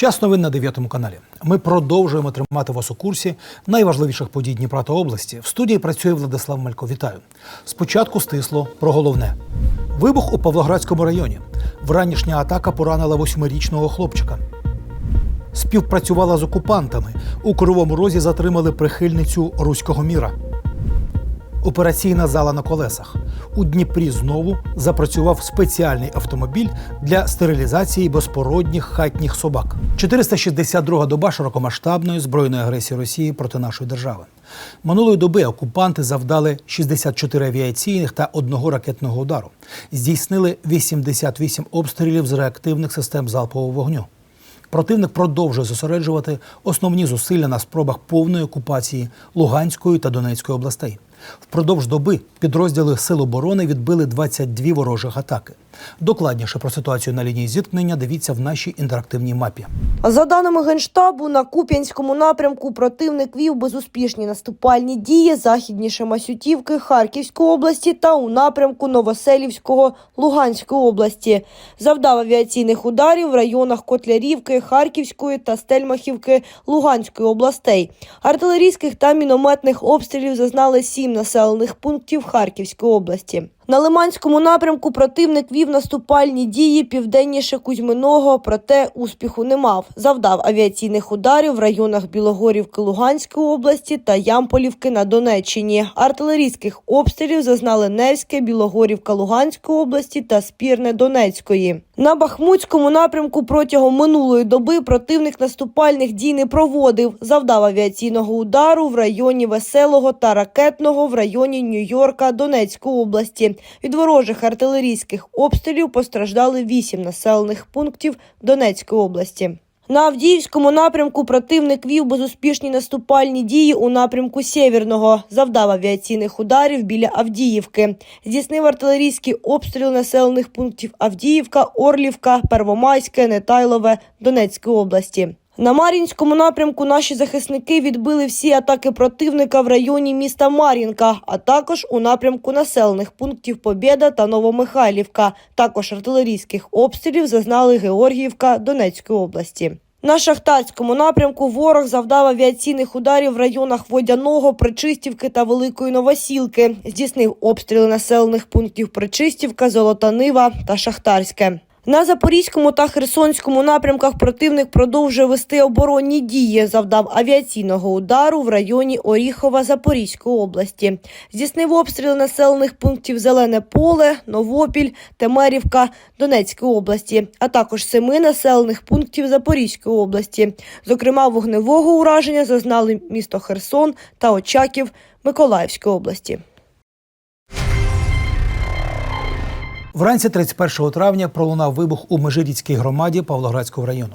Час новин на 9 каналі. Ми продовжуємо тримати вас у курсі найважливіших подій Дніпра та області. В студії працює Владислав Малько. Вітаю. Спочатку стисло про головне: вибух у Павлоградському районі. Вранішня атака поранила восьмирічного хлопчика. Співпрацювала з окупантами. У Кривому Розі затримали прихильницю руського міра. Операційна зала на колесах. У Дніпрі знову запрацював спеціальний автомобіль для стерилізації безпородніх хатніх собак. 462 доба широкомасштабної збройної агресії Росії проти нашої держави. Минулої доби окупанти завдали 64 авіаційних та одного ракетного удару. Здійснили 88 обстрілів з реактивних систем залпового вогню. Противник продовжує зосереджувати основні зусилля на спробах повної окупації Луганської та Донецької областей. Впродовж доби підрозділи Сил оборони відбили 22 ворожих атаки. Докладніше про ситуацію на лінії зіткнення дивіться в нашій інтерактивній мапі. За даними Генштабу, на Куп'янському напрямку противник вів безуспішні наступальні дії західніше Масютівки Харківської області та у напрямку Новоселівського Луганської області. Завдав авіаційних ударів в районах Котлярівки, Харківської та Стельмахівки Луганської областей. Артилерійських та мінометних обстрілів зазнали сім населених пунктів Харківської області. На Лиманському напрямку противник вів наступальні дії південніше Кузьминого, проте успіху не мав. Завдав авіаційних ударів в районах Білогорівки Луганської області та Ямполівки на Донеччині. Артилерійських обстрілів зазнали Невське, Білогорівка Луганської області та Спірне Донецької. На Бахмутському напрямку протягом минулої доби противник наступальних дій не проводив. Завдав авіаційного удару в районі Веселого та ракетного в районі Нью-Йорка Донецької області. Від ворожих артилерійських обстрілів постраждали вісім населених пунктів Донецької області. На Авдіївському напрямку противник вів безуспішні наступальні дії у напрямку Сєвєрного, завдав авіаційних ударів біля Авдіївки, здійснив артилерійські обстріли населених пунктів Авдіївка, Орлівка, Первомайське, Нетайлове Донецької області. На Мар'їнському напрямку наші захисники відбили всі атаки противника в районі міста Мар'їнка, а також у напрямку населених пунктів Побєда та Новомихайлівка. Також артилерійських обстрілів зазнали Георгіївка Донецької області. На Шахтарському напрямку ворог завдав авіаційних ударів в районах Водяного, Причистівки та Великої Новосілки. Здійснив обстріли населених пунктів Причистівка, Золота Нива та Шахтарське. На Запорізькому та Херсонському напрямках противник продовжує вести оборонні дії. Завдав авіаційного удару в районі Оріхова Запорізької області. Здійснив обстріли населених пунктів Зелене Поле, Новопіль, Темерівка Донецької області, а також семи населених пунктів Запорізької області. Зокрема, вогневого ураження зазнали місто Херсон та Очаків Миколаївської області. Вранці 31 травня пролунав вибух у Межиріцькій громаді Павлоградського району.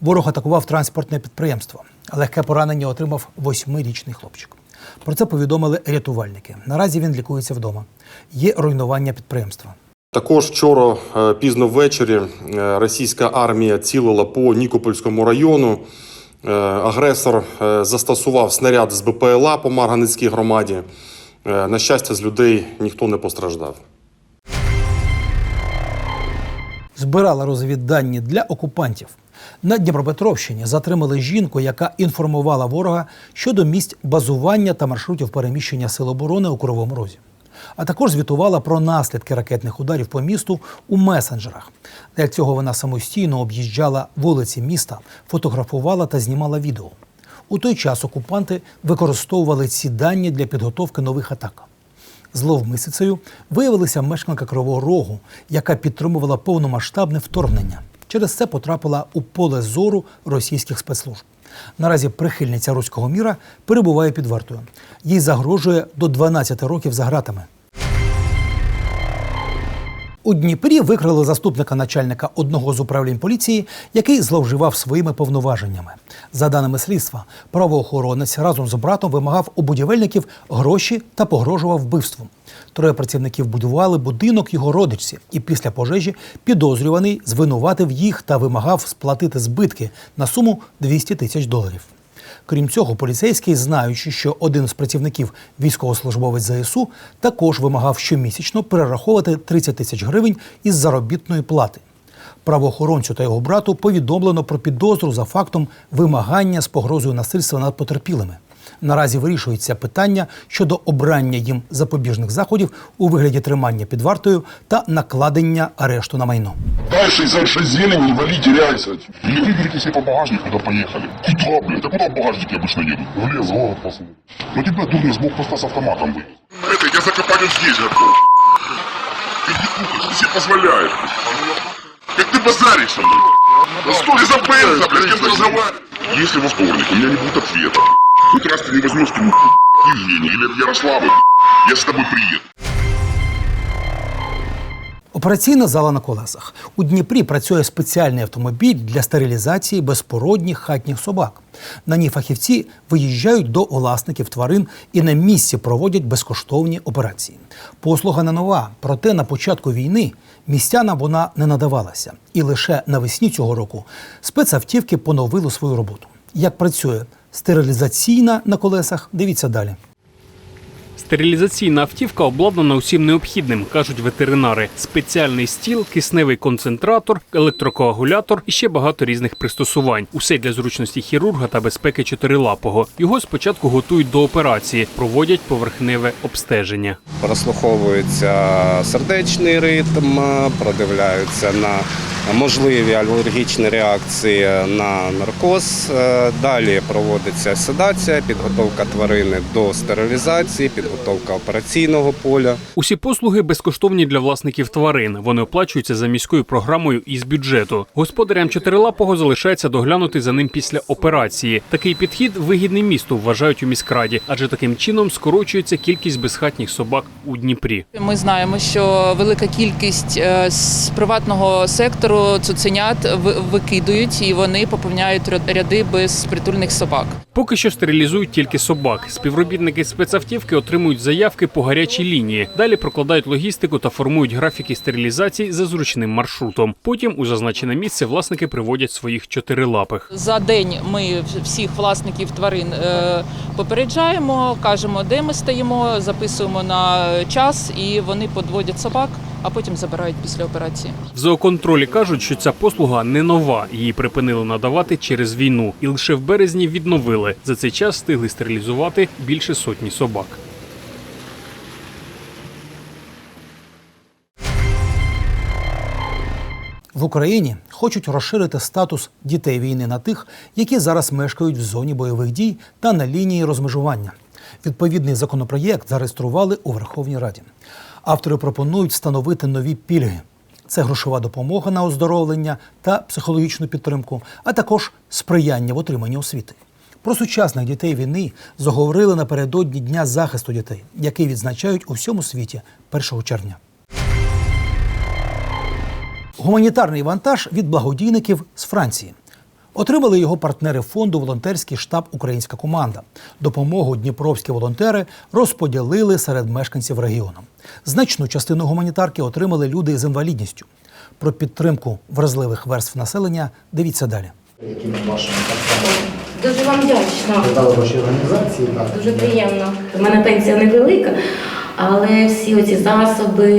Ворог атакував транспортне підприємство. Легке поранення отримав восьмирічний хлопчик. Про це повідомили рятувальники. Наразі він лікується вдома. Є руйнування підприємства. Також вчора е, пізно ввечері е, російська армія цілила по Нікопольському району. Е, Агресор застосував снаряд з БПЛА по Марганицькій громаді. На щастя, з людей ніхто не постраждав. Збирала розвіддані для окупантів. На Дніпропетровщині затримали жінку, яка інформувала ворога щодо місць базування та маршрутів переміщення сил оборони у Кривому Розі. А також звітувала про наслідки ракетних ударів по місту у месенджерах. Для цього вона самостійно об'їжджала вулиці міста, фотографувала та знімала відео. У той час окупанти використовували ці дані для підготовки нових атак. Зловмисицею виявилася мешканка Кривого Рогу, яка підтримувала повномасштабне вторгнення. Через це потрапила у поле зору російських спецслужб. Наразі прихильниця руського міра перебуває під вартою. Їй загрожує до 12 років за ґратами. У Дніпрі викрили заступника начальника одного з управлінь поліції, який зловживав своїми повноваженнями. За даними слідства, правоохоронець разом з братом вимагав у будівельників гроші та погрожував вбивством. Троє працівників будували будинок його родичці, і після пожежі підозрюваний звинуватив їх та вимагав сплатити збитки на суму 200 тисяч доларів. Крім цього, поліцейський, знаючи, що один з працівників військовослужбовець ЗСУ, також вимагав щомісячно перераховувати 30 тисяч гривень із заробітної плати. Правоохоронцю та його брату повідомлено про підозру за фактом вимагання з погрозою насильства над потерпілими. Наразі вирішується питання щодо обрання їм запобіжних заходів у вигляді тримання під вартою та накладення арешту на майно. Дальше из дальше зелень, не вали, теряйся. Или выберите себе по багажнику, да поехали. Куда, блядь? А куда багажники обычно едут? В лес, в город, посмотри. Ну тебя дурный сбоку просто с автоматом вывез. Это, я закопаю здесь, готов. Ты не слушаешь, ты себе позволяешь. Как ты базаришь, блядь? Да стой за Бенза, блядь, с кем ты разговариваешь? Если во вторник у меня не будет ответа, хоть раз ты не возьмешь к Евгений или Ярославы, я с тобой приеду. Операційна зала на колесах. У Дніпрі працює спеціальний автомобіль для стерилізації безпородніх хатніх собак. На ній фахівці виїжджають до власників тварин і на місці проводять безкоштовні операції. Послуга не нова, проте на початку війни містянам вона не надавалася. І лише навесні цього року спецавтівки поновили свою роботу. Як працює стерилізаційна на колесах, дивіться далі. Стерилізаційна автівка обладнана усім необхідним, кажуть ветеринари. Спеціальний стіл, кисневий концентратор, електрокоагулятор і ще багато різних пристосувань. Усе для зручності хірурга та безпеки чотирилапого. Його спочатку готують до операції, проводять поверхневе обстеження. прослуховується сердечний ритм, продивляються на можливі алергічні реакції на наркоз. Е, Далі проводиться седація, підготовка тварини до стерилізації, підготовка операційного поля. Усі послуги безкоштовні для власників тварин. Вони оплачуються за міською програмою із бюджету. Господарям чотирилапого залишається доглянути за ним після операції. Такий підхід вигідний місту, вважають у міськраді, адже таким чином скорочується кількість безхатніх собак у Дніпрі. Ми знаємо, що велика кількість е, з приватного сектору цуценят викидують і вони поповняють ря- ряди безпритульних собак. Поки що стерилізують тільки собак. Співробітники спецавтівки отримують заявки по гарячій лінії. Далі прокладають логістику та формують графіки стерилізації за зручним маршрутом. Потім у зазначене місце власники приводять своїх чотирилапих. За день ми всіх власників тварин е, попереджаємо, кажемо, де ми стоїмо, записуємо на час, і вони подводять собак, а потім забирають після операції. В зооконтролі кажуть, що ця послуга не нова. Її припинили надавати через війну, і лише в березні відновили. За цей час встигли стерилізувати більше сотні собак. В Україні хочуть розширити статус дітей війни на тих, які зараз мешкають в зоні бойових дій та на лінії розмежування. Відповідний законопроєкт зареєстрували у Верховній Раді. Автори пропонують встановити нові пільги. Це грошова допомога на оздоровлення та психологічну підтримку, а також сприяння в отриманні освіти. Про сучасних дітей війни заговорили напередодні Дня захисту дітей, який відзначають у всьому світі 1 червня. Гуманітарний вантаж від благодійників з Франції. Отримали його партнери фонду Волонтерський штаб Українська команда. Допомогу дніпровські волонтери розподілили серед мешканців регіону. Значну частину гуманітарки отримали люди з інвалідністю. Про підтримку вразливих верств населення дивіться далі. вашими партнерами. Дуже вам вдячна. Вашій організації, так. Дуже приємно. У мене пенсія невелика, але всі оці засоби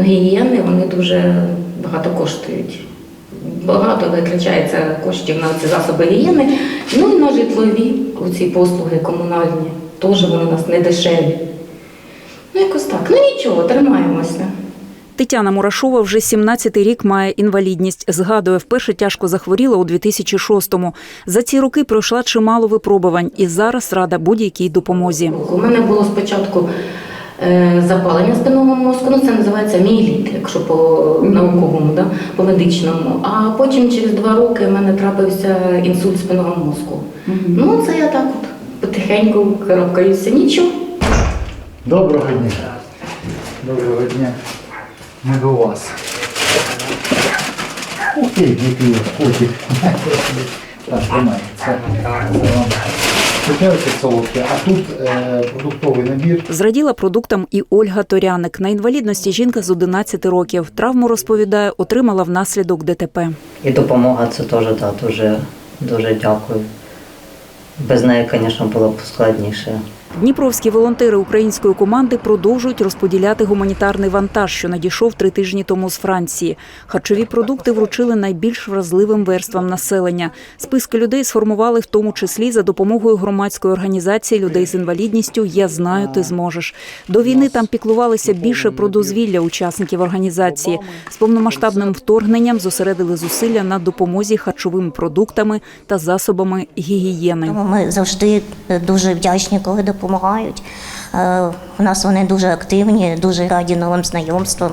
гігієни вони дуже багато коштують. Багато витрачається коштів на ці засоби гігієни. Ну і на житлові ці послуги комунальні. Теж вони у нас не дешеві. Ну, якось так. Ну нічого, тримаємося. Тетяна Мурашова вже 17-й рік має інвалідність. Згадує, вперше тяжко захворіла у 2006-му. За ці роки пройшла чимало випробувань і зараз рада будь-якій допомозі. У мене було спочатку запалення спинного мозку, ну це називається міеліт, якщо по науковому, да, по медичному. А потім через два роки в мене трапився інсульт спинного мозку. Ну це я так от потихеньку карабкаюся. Нічого. Доброго дня. Доброго дня. Ми до вас. Ти, який котик. Так, тримай. Це, це вам цукерки солодкі, а тут е, продуктовий набір. Зраділа продуктам і Ольга Торяник. На інвалідності жінка з 11 років. Травму розповідає, отримала внаслідок ДТП. І допомога це теж да, дуже, дуже дякую. Без неї, звісно, було б складніше. Дніпровські волонтери української команди продовжують розподіляти гуманітарний вантаж, що надійшов три тижні тому з Франції. Харчові продукти вручили найбільш вразливим верствам населення. Списки людей сформували в тому числі за допомогою громадської організації людей з інвалідністю Я знаю, ти зможеш. До війни там піклувалися більше про дозвілля учасників організації. З повномасштабним вторгненням зосередили зусилля на допомозі харчовими продуктами та засобами гігієни. Ми завжди дуже вдячні, коли допомагають. Е, У нас вони дуже активні, дуже раді новим знайомствам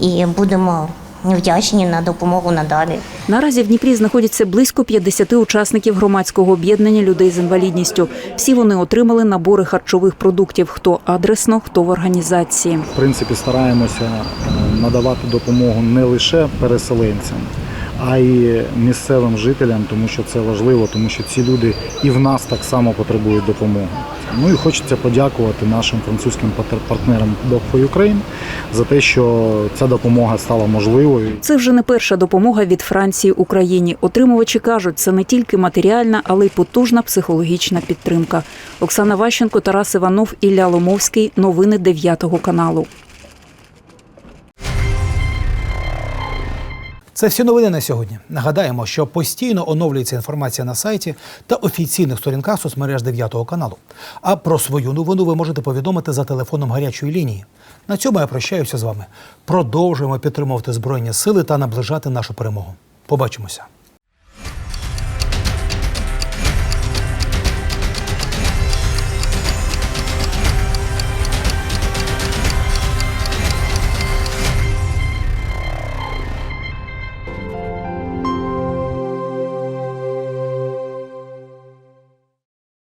і будемо вдячні на допомогу надалі. Наразі в Дніпрі знаходяться близько 50 учасників громадського об'єднання людей з інвалідністю. Всі вони отримали набори харчових продуктів, хто адресно, хто в організації. В принципі, стараємося е, надавати допомогу не лише переселенцям, а й місцевим жителям, тому що це важливо, тому що ці люди і в нас так само потребують допомоги. Ну і хочеться подякувати нашим французьким партнерам Dog for Ukraine за те, що ця допомога стала можливою. Це вже не перша допомога від Франції Україні. Отримувачі кажуть, це не тільки матеріальна, але й потужна психологічна підтримка. Оксана Ващенко, Тарас Іванов, Ілля Ломовський. Новини 9 каналу. Це всі новини на сьогодні. Нагадаємо, що постійно оновлюється інформація на сайті та офіційних сторінках соцмереж 9 каналу. А про свою новину ви можете повідомити за телефоном гарячої лінії. На цьому я прощаюся з вами. Продовжуємо підтримувати Збройні сили та наближати нашу перемогу. Побачимося.